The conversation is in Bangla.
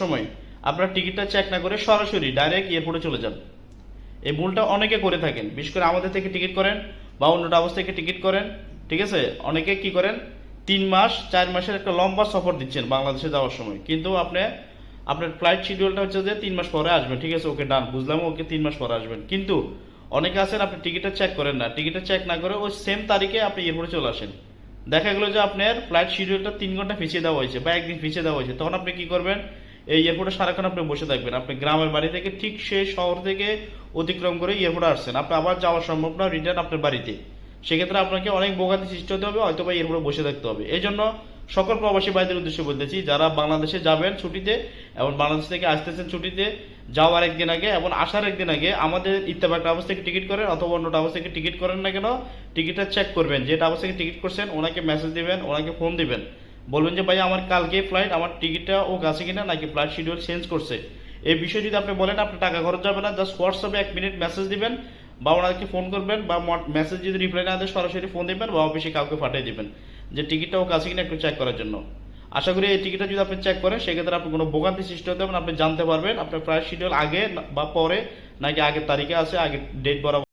সময়। আপনার টিকিটটা চেক না করে সরাসরি ডাইরেক্ট এয়ারপোর্টে চলে যান। এই ভুলটা অনেকে করে থাকেন। বিশেষ করে আমাদের থেকে টিকিট করেন বা অন্য ট্রাভেলস থেকে টিকিট করেন, ঠিক আছে? অনেকে কি করেন? তিন মাস, চার মাসের একটা লম্বা সফর দিচ্ছেন বাংলাদেশে যাওয়ার সময়। কিন্তু আপনি, আপনার ফ্লাইট শিডিউলটা হচ্ছে যে তিন মাস পরে আসবেন, ঠিক আছে? ওকে ডান বুঝলাম ওকে তিন মাস পরে আসবেন। কিন্তু অনেকে আছেন, আপনি টিকিটটা চেক করেন না। টিকিটটা চেক না করে ওই সেম তারিখে আপনি এয়ারপোর্টে চলে আসেন। দেখা গেলো যে আপনার ফ্লাইট শিডিউলটা তিন ঘণ্টা পিছিয়ে দেওয়া হয়েছে বা একদিন পিছিয়ে দেওয়া হয়েছে। তখন আপনি কি করবেন? এই এয়ারপোর্টে সারাক্ষণ আপনি বসে থাকবেন। আপনি গ্রামের বাড়ি থেকে ঠিক সেই শহর থেকে অতিক্রম করে এয়ারপোর্টে আসছেন। আপনি আবার যাওয়া সম্ভব না রিটার্ন আপনার বাড়িতে। সেক্ষেত্রে আপনাকে অনেক ভোগান্তি সৃষ্টি হতে হবে হয়তো বা এয়ারপোর্টে বসে থাকতে হবে। এই জন্য সকল প্রবাসী ভাইদের উদ্দেশ্যে বলতেছি, যারা বাংলাদেশে যাবেন ছুটিতে এবং বাংলাদেশ থেকে আসতেছেন ছুটিতে, যাওয়ার একদিন আগে এবং আসার একদিন আগে আমাদের ইত্তেফাক ট্রাভেলস থেকে টিকিট করেন অথবা অন্য ট্রাভেলস থেকে টিকিট করেন না কেন, টিকিটটা চেক করবেন। যে ট্রাভেলস থেকে টিকিট করছেন, ওনাকে মেসেজ দিবেন, ওনাকে ফোন দিবেন। বলবেন যে ভাই আমার কালকে ফ্লাইট আমার টিকিটটা ও কাছে কিনা নাকি ফ্লাইট শিডিউল চেঞ্জ করছে? এই বিষয়ে যদি আপনি বলেন আপনি টাকা খরচ যাবে না জাস্ট হোয়াটসঅ্যাপে এক মিনিট মেসেজ দিবেন বা ওনাকে ফোন করবেন বা মেসেজ যদি রিপ্লাই না দেয় সরাসরি ফোন দিবেন বা অফিসে কাউকে পাঠিয়ে দিবেন যে টিকিটটা ও কাছে কিনা একটু চেক করার জন্য। আশা করি এই টিকিটটা যদি আপনি চেক করেন সেক্ষেত্রে আপনি কোনো ভোগান্তি সৃষ্টি হতে হবে না, আপনি জানতে পারবেন আপনার ফ্লাইট শিডিউল আগে বা পরে নাকি আগের তারিখে আছে আগে ডেট বরাবর।